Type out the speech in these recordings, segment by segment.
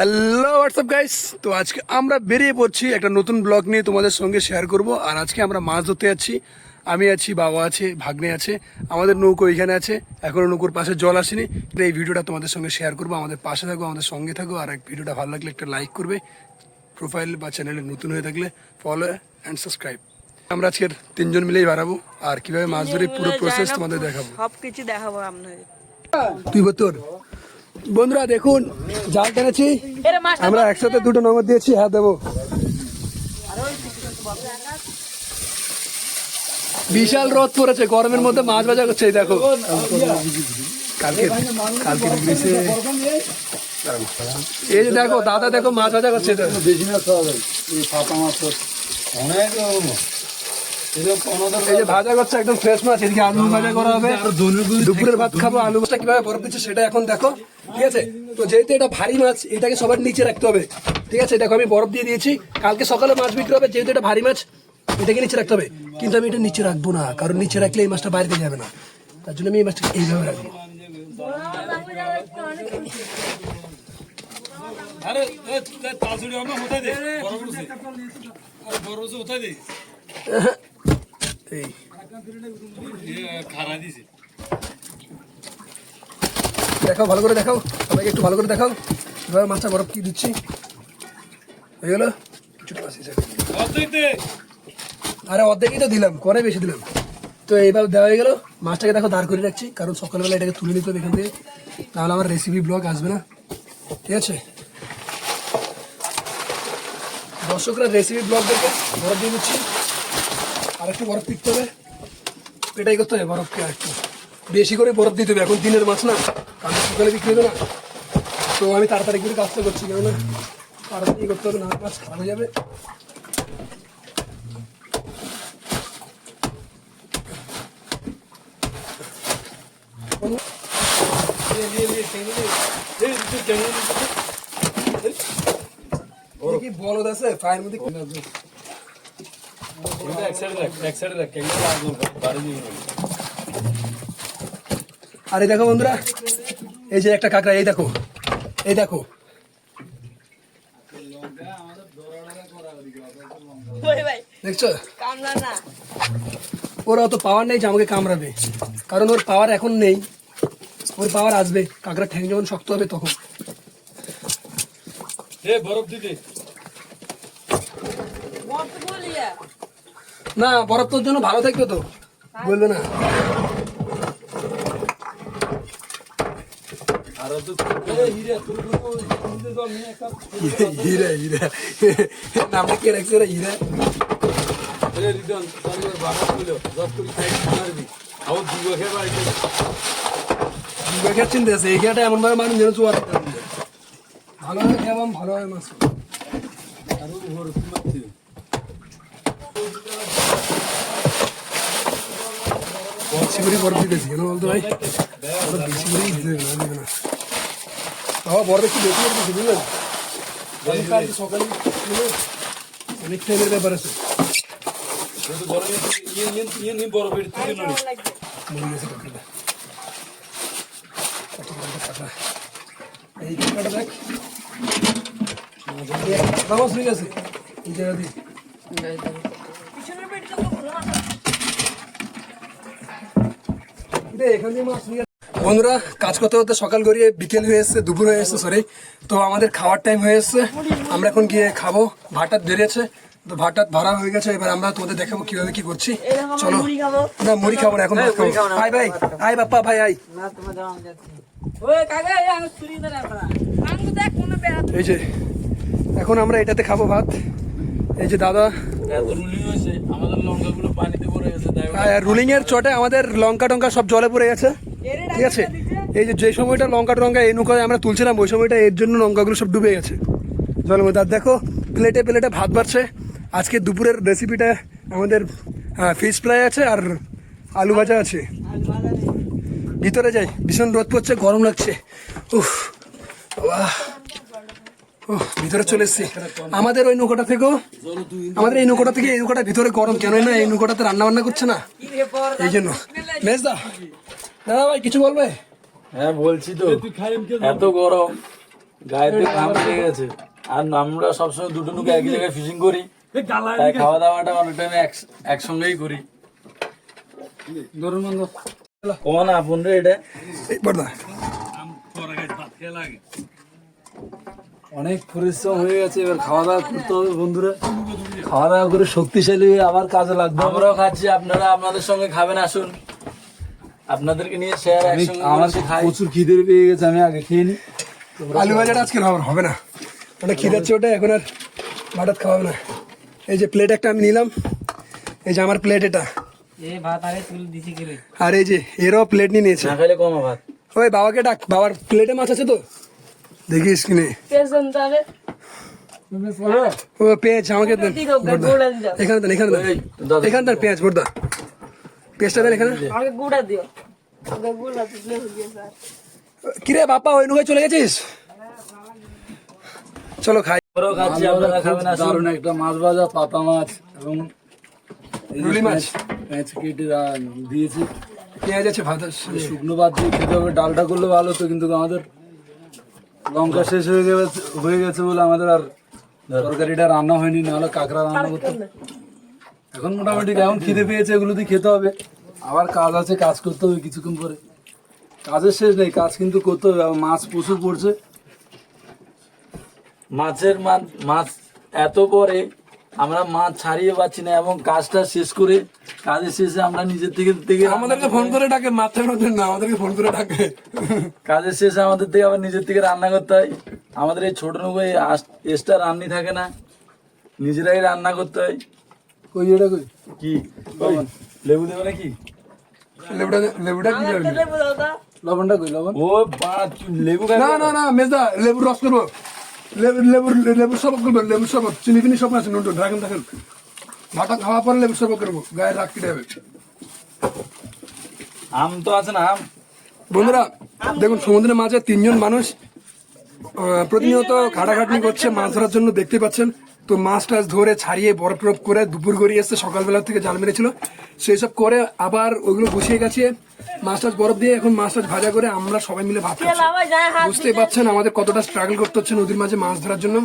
Hello WhatsApp guys তো আজকে আমরা বেরিয়ে পড়ছি একটা নতুন ব্লগ নিয়ে তোমাদের সঙ্গে শেয়ার করব। আর আজকে আমরা মাছ ধরতে যাচ্ছি। আমি আছি বাবা আছে ভাগ্নে আছে আমাদের নৌকো এখানে আছে। এখনও নৌকোর পাশে জল আসেনি। তো এই ভিডিওটা তোমাদের সঙ্গে শেয়ার করব। আমাদের পাশে থাকো আমাদের সঙ্গে থাকো। আর এক ভিডিওটা ভালো লাগলে একটা লাইক করবে। প্রোফাইল বা চ্যানেলে নতুন হয়ে থাকলে ফলো অ্যান্ড সাবস্ক্রাইব আমরা আজকের তিনজন মিলেই বাড়াবো। আর কীভাবে মাছ ধরে পুরো প্রসেস তোমাদের দেখাবো। সব কিছু দেখাবো আপনাদের তুই তোর? বন্ধুরা দেখুন জাল টেনেছি। আমরা একসাথে দুটো নম্বর দিয়েছি হ্যাঁ দেবো। বিশাল রোদ পড়েছে গরমের মধ্যে মাছ ভাজা করছে এই দেখো। কালকে কালকে এই যে দেখো দাদা দেখো মাছ ভাজা করছে। বেশি মাছ তো অনেক এই যে ভাজা করছে একদম ফ্রেশ মাছ এদিকে আলু ভাজা করা হবে। দুপুরের ভাত খাব আলু কীভাবে বরফ দিচ্ছে সেটা এখন দেখো ঠিক আছে? তো যেহেতু এটা ভারী মাছ এটাকে সবার নিচে রাখতে হবে ঠিক আছে? দেখো আমি বরফ দিয়ে দিয়েছি। কালকে সকালে মাছ বিক্রি হবে যেহেতু এটা ভারী মাছ এটাকে নিচে রাখতে হবে। কিন্তু আমি এটা নিচে রাখব না কারণ নিচে রাখলে এই মাছটা বাইরে যাবে না। তার জন্য আমি এই মাছটা এইভাবে রাখব। আরে এই। দেখাও, ভালো করে দেখাও। সবাইকে একটু ভালো করে দেখাও। এবার মাছটা বরফ কি দিচ্ছি? হয়ে গেলো? আরে, অর্ধেকই তো দিলাম করে বেশি দিলাম। তো এইভাবে দেওয়া হয়ে গেল। মাছটাকে দেখো, দাঁড় করে রাখছি। কারণ সকালবেলা এটাকে তুলে নিতে হবে এখান থেকে। তাহলে আমার রেসিপি ব্লগ আসবে না। ঠিক আছে? দর্শকরা রেসিপি ব্লগ দেখে বরফ দিয়ে দিচ্ছি। আর একটু বরফ পিকতে হবে। এটাই করতে হবে, বরফকে আর একটু বেশি করে বরফ দিতে হবে। এখন দিনের মাছ না কারণ সকালে বিক্রি হবে না। তো আমি তাড়াতাড়ি করে কাজটা করছি, কেননা তাড়াতাড়ি করতে হবে, না মাছ খারাপ হয়ে যাবে। বলদ আছে, পায়ের মধ্যে এক সাইড রাখ এক সাইড রাখ কেন লাগবে বাড়ি দিয়ে আরে দেখো বন্ধুরা এই যে একটা কাঁকড়া এই দেখো এই দেখো। দেখছ? ওর অত পাওয়ার নেই যে আমাকে কামড়াবে। কারণ ওর পাওয়ার এখন নেই। ওর পাওয়ার আসবে। কাঁকড়া ঠ্যাং যখন শক্ত হবে তখন। বরফ দিতে বলিয়া। না বরফ তোর জন্য ভালো থাকবে তো। বলবে না। আর তো এ হিরে তুই হিরে। তো আমি একটা হিরা হিরা নামটা কে রাখছে ওরা হিরা? এ রিদন তাহলে বাবা বলো জব করে সাইড মারবি আও দুগো খেয়ে বাড়িতে বেকার চিন্তা আছে এই খেয়াটা এমন ভাবে মানুষ যেন চুয়ার ভালোভাবে খেয়াবাম ভালোভাবে মাছ খাব। আর ও বরফ মারতে বেশি করে বরফ দিতেছি কেন বলতো ভাই বরফ বেশি করেই দিতে হবে, না দিবে না বাবা বরফ একটু বেশি করে দিচ্ছি বুঝলেন কারণ কালকে সকালে শুনে অনেক টাইমের ব্যাপার আছে কিন্তু বরফ ইয়ে ইয়ে ইয়ে নি বরফ এর তুই নড়ি মনে গেছে কাঁকড়াটা কত বড় একটা কাঁকড়া এই কাঁকড়াটা দেখ এই একটা কাঁকড়া মাছ হয়ে গেছে এই জায়গা দিয়ে পিছনের পেটটা তো ভুলো না রে, এখান দিয়ে মাছ নিয়ে বন্ধুরা কাজ করতে করতে সকাল গড়িয়ে বিকেল হয়ে এসছে দুপুর হয়ে এসছে সরি তো আমাদের খাওয়ার টাইম হয়ে এসছে। আমরা এখন গিয়ে খাব। ভাতটাত বেরিয়েছে তো ভাতটাত ভরা হয়ে গেছে। এবার আমরা তোমাদের দেখাবো কীভাবে কি করছি। চলো। না মুড়ি খাব না এখন ভাত খাব। আয় ভাই আয় বাপ্পা ভাই আয়। এই যে এখন আমরা এটাতে খাব ভাত। এই যে দাদা রুলিং রুলিং এর চটে আমাদের লঙ্কা টঙ্কা সব জলে পড়ে গেছে। ঠিক আছে? এই যে যে সময়টা লঙ্কা টঙ্কা এই নৌকায় আমরা তুলছিলাম ওই সময়টা এর জন্য লঙ্কাগুলো সব ডুবে গেছে। জলের মধ্যে আর দেখো প্লেটে প্লেটে ভাত বাড়ছে। আজকে দুপুরের রেসিপিটা আমাদের ফিশ ফ্রাই আছে আর আলু ভাজা আছে। ভিতরে যাই ভীষণ রোদ পড়ছে গরম লাগছে। উফ বাহ ও ভিতরে চলে এসছি। আমাদের ওই নৌকাটা থেকেও? আমাদের এই নৌকাটা থেকে এই নৌকাটা ভিতরে গরম কেন না এই নৌকাটাতে রান্না বান্না করছে না? এই জন্য। মেজদা দাদা ভাই কিছু বলবে? হ্যাঁ বলছি তো। এত গরম গায়েতে ঘাম লেগে গেছে। আর আমরা সবসময় দুটো নৌকা এক জায়গায় ফিশিং করি। তাই খাওয়া দাওয়াটা অনেক টাইম একসঙ্গেই করি। কোন আপন রে এটা। অনেক পরিশ্রম হয়ে গেছে এবার খাওয়া দাওয়া করতে হবে বন্ধুরা। খাওয়া দাওয়া করে শক্তিশালী হয়ে আবার কাজে লাগবে। আমরাও খাচ্ছি আপনারা আপনাদের সঙ্গে খাবেন আসুন। আপনাদেরকে নিয়ে শেয়ার আমার প্রচুর খিদে পেয়ে গেছে আমি আগে খেয়ে নি আলু ভাজাটা আজকে হবে হবে না। ওটা খিদাচ্ছে ওটা এখন আর ভাত খাওয়াবে না। এই যে প্লেট একটা আমি নিলাম। এই যে আমার প্লেট এটা। আরে তুলে দিছি কি রে? আর এই যে এরও প্লেট নিয়ে নিয়েছে। ওই বাবাকে ডাক বাবার প্লেটে মাছ আছে তো? দেখি স্ক্রিনে পেছন তারে ও পেঁয়াজ আমাকে দেন এখানে দেন এখানে দেন দাদা। এখানে দেন পেঁয়াজ বর্দা পেঁয়াজটা দেন এখানে হয়ে কিরে বাপ্পা ওই নৌকায় চলে গেছিস চলো খাই আমরাও খাচ্ছি আপনারা দারুণ একটা মাছ ভাজা পাতা মাছ এবং রুলি মাছ। পেঁয়াজ- পেঁয়াজ কেটে দিয়েছি পেঁয়াজ আছে ভাত শুকনো ভাত দিয়ে খেতে হবে ডালটা করলে ভালো তো কিন্তু আমাদের লঙ্কা শেষ হয়ে গেছে হয়ে গেছে বলে আমাদের আর তরকারিটা রান্না হয়নি নাহলে কাঁকড়া রান্না করতে এখন মোটামুটি এখন খিদে পেয়েছে এগুলো দিয়ে খেতে হবে। আবার কাজ আছে কাজ করতে হবে কিছুক্ষণ পরে। কাজের শেষ নেই কাজ কিন্তু করতে হবে মাছ প্রচুর পড়ছে। মাছের মা- মাছ এত পরে আমরা মাছ ছাড়িয়ে পাচ্ছি না এবং কাজটা শেষ করে কাজের শেষে আমরা নিজের থেকে থেকে আমাদেরকে ফোন করে ডাকে মাছ ছাড়ানোর জন্য আমাদেরকে ফোন করে ডাকে। কাজের শেষে আমাদের থেকে আবার নিজের থেকে রান্না করতে হয়। আমাদের এই ছোট নৌকোয় এক্সট্রা রান্নি থাকে না। নিজেরাই রান্না করতে হয়। কই এটা কই? কি? লেবু দেবে নাকি? লেবুটা লেবুটা কি লেবু দাও লবণটা কই লবণ? ও বা লেবু না না না মেজদা লেবুর রস করব লেবু লেবুর লেবুর শরবত করব লেবুর শরবত। চিনি ফিনি সব আছে নুন রাখেন দেখেন ভাটা খাওয়া লেবুর শরবত করব গায়ে রাখ কেটে হবে আম তো আছে না আম। বন্ধুরা দেখুন সমুদ্রের মাঝে তিনজন মানুষ প্রতিনিয়ত খাটাখাটনি করছে মাছ ধরার জন্য দেখতে পাচ্ছেন। তো মাছ টাছ ধরে ছাড়িয়ে বরফ টরফ করে দুপুর গড়িয়ে এসছে সকালবেলা থেকে জাল মেরেছিল। সেই সব করে আবার ওইগুলো গুছিয়ে গেছে। মাছ টাছ বরফ দিয়ে এখন মাছ টাছ ভাজা করে আমরা সবাই মিলে ভাত খাচ্ছি। বুঝতেই পারছেন আমাদের কতটা স্ট্রাগল করতে হচ্ছে নদীর মাঝে মাছ ধরার জন্য।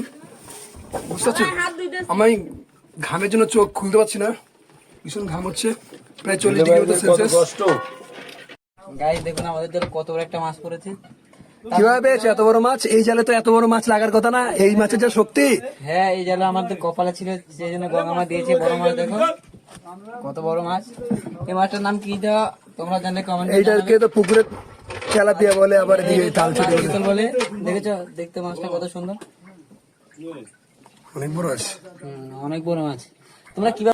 বুঝতে পারছেন? হাত আমি ঘামের জন্য চোখ খুলতে পারছি না। ভীষণ ঘাম হচ্ছে। প্রায় চল্লিশ ডিগ্রি মতো সেলসিয়াস। কষ্ট? গাইস দেখুন আমাদের জন্য কত বড় একটা মাছ পড়েছে। কীভাবে পেয়েছে এত বড় মাছ? এই জালে তো এত বড় মাছ লাগার কথা না। এই মাছের যা শক্তি। হ্যাঁ এই জালে আমাদের কপালে ছিল সেই জন্য গঙ্গা মা দিয়েছে বড় মাছ দেখো। কত বড় মাছ। এই মাছটার নাম কি দেওয়া তোমরা জানলে কমেন্ট এইটাকে তো পুকুরে তেলাপিয়া বলে আবার এদিকে তাল। বলে দেখেছ? দেখতে মাছটা কত সুন্দর। অনেক বড় আছে। অনেক বড় মাছ তোমরা কীভাবে